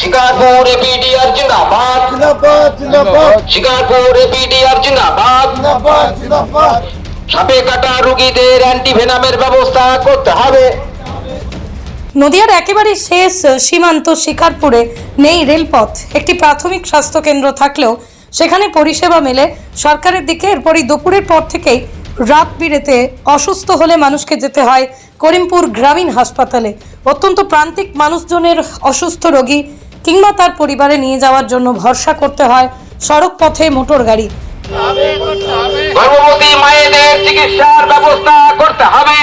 Shikarpur APDR জিন্দাবাদ জিন্দাবাদ জিন্দাবাদ। শিকারপুর এপিডিআর জিন্দাবাদ জিন্দাবাদ জিন্দাবাদ। সাপে কাটা রুগীদের অ্যান্টিভেনামের ব্যবস্থা করতে হবে। নদিয়ার একেবারে শেষ সীমান্ত শিকারপুরে নেই রেলপথ। একটি প্রাথমিক স্বাস্থ্য কেন্দ্র থাকলেও সেখানে পরিষেবা মেলে। সরকারের দিকে এরপরই দুপুরের পর থেকেই রাত বিরেতে অসুস্থ হলে মানুষকে যেতে হয় করিমপুর গ্রামীণ হাসপাতালে। অত্যন্ত প্রান্তিক মানুষজনের অসুস্থ রোগী কিংবা তার পরিবারে নিয়ে যাওয়ার জন্য ভরসা করতে হয় সড়ক পথে মোটর গাড়ি। গর্ভবতী মায়েদের চিকিৎসার ব্যবস্থা করতে হবে।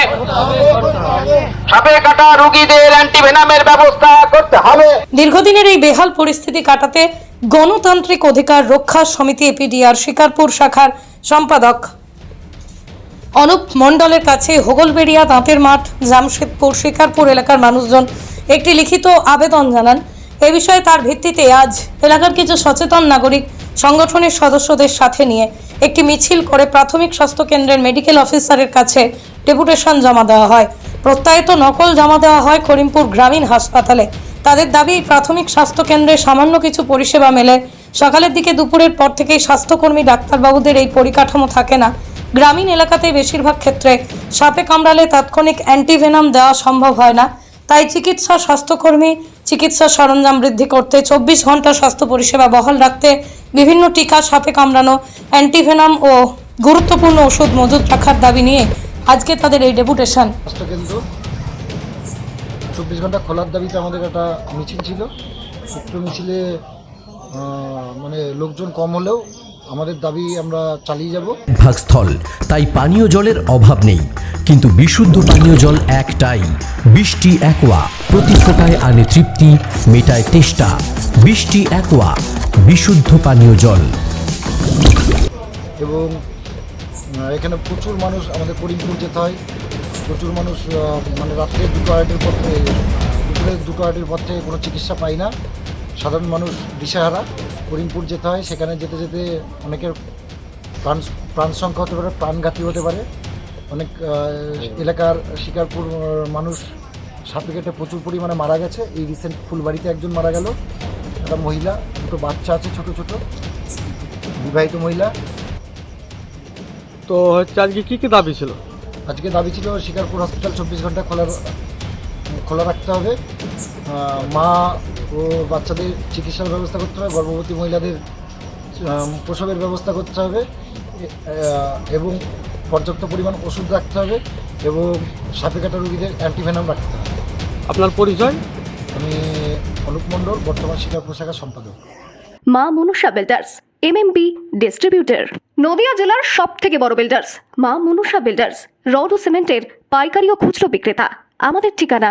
সাপে কাটা রুগীদের অ্যান্টিভেনামের ব্যবস্থা করতে হবে। দীর্ঘদিনের এই বেহাল পরিস্থিতি কাটাতে গণতান্ত্রিক অধিকার রক্ষা সমিতি এপিডিআর শিকারপুর শাখার সম্পাদক অনুপ মণ্ডলের কাছে হোগলবেড়িয়া দাঁতের মাঠ, জামশেদপুর, শিকারপুর এলাকার মানুষজন একটি লিখিত আবেদন জানান। এ বিষয়ে তার ভিত্তিতে আজ এলাকার কিছু সচেতন নাগরিক সংগঠনের সদস্যদের সাথে নিয়ে একটি মিছিল করে প্রাথমিক স্বাস্থ্য কেন্দ্রের মেডিকেল অফিসারের কাছে ডেপুটেশন জমা দেওয়া হয়। প্রত্যায়িত নকল জমা দেওয়া হয় করিমপুর গ্রামীণ হাসপাতালে। তাদের দাবি, প্রাথমিক স্বাস্থ্য কেন্দ্রে সামান্য কিছু পরিষেবা মেলে সকালের দিকে দুপুরের পর থেকেই স্বাস্থ্যকর্মী ডাক্তারবাবুদের এই পরিকাঠামো থাকে না। গ্রামীণ এলাকাতে বেশিরভাগ ক্ষেত্রে সাপে কামড়ালে তাৎক্ষণিক অ্যান্টিভেনাম দেওয়া সম্ভব হয় না। তাই চিকিৎসা, স্বাস্থ্যকর্মী চিকিৎসা সরঞ্জাম বৃদ্ধি করতে চব্বিশ ঘণ্টা স্বাস্থ্য পরিষেবা বহাল রাখতে বিভিন্ন টিকা, সাপে কামড়ানো, অ্যান্টিভেনাম ও গুরুত্বপূর্ণ ওষুধ মজুত রাখার দাবি নিয়ে আজকে তাদের এই ডেপুটেশন। চব্বিশ ঘণ্টা খোলার দাবিতে আমাদের একটা মিছিল ছিল। উক্ত মিছিলে মানে লোকজন কম হলেও আমাদের দাবি আমরা চালিয়ে যাব। ভাগস্থল তাই পানীয় জলের অভাব নেই। কিন্তু বিশুদ্ধ পানীয় জল একটাই বৃষ্টি একোয়া প্রতি ফোটায় আনে তৃপ্তি মেটায় তেষ্টা। বৃষ্টি একোয়া বিশুদ্ধ পানীয় জল। এবং এখানে প্রচুর মানুষ আমাদের করিমপুর যেতে হয়। প্রচুর মানুষ মানে রাত্রে দুটো আড়াইটের পথে দুপুরে দুটো আড়াইটের পর থেকে কোনো চিকিৎসা পায় না। সাধারণ মানুষ দিশাহারা। করিমপুর যেতে হয় সেখানে যেতে যেতে অনেকের প্রাণ প্রাণ সংখ্যা হতে পারে প্রাণঘাতী হতে পারে। অনেক এলাকার শিকারপুর মানুষ সাপে কেটে প্রচুর পরিমাণে মারা গেছে। এই রিসেন্ট ফুলবাড়িতে একজন মারা গেল। একটা মহিলা দুটো বাচ্চা আছে ছোট ছোট। বিবাহিত মহিলা। তো হচ্ছে আজকে কী কী দাবি ছিল? আজকে দাবি ছিল শিকারপুর হসপিটাল চব্বিশ ঘণ্টা খোলা খোলা রাখতে হবে। মা ও বাচ্চাদের চিকিৎসার ব্যবস্থা করতে হবে গর্ভবতী মহিলাদের প্রসবের ব্যবস্থা করতে হবে এবং পর্যাপ্ত পরিমাণ ওষুধ রাখতে হবে এবং সাপে কাটা রোগীদের অ্যান্টিভেনাম রাখতে হবে। আপনার পরিচয়? আমি অনুপ মণ্ডল বর্তমান শিকারপুর পোশাকের সম্পাদক। মা মনুষা বিল্ডার্স এমএমবি ডিস্ট্রিবিউটর নদিয়া জেলার সব থেকে বড় বিল্ডার্স মা মনুষা বিল্ডার্স রড ও সিমেন্টের পাইকারি ও খুচরো বিক্রেতা। আমাদের ঠিকানা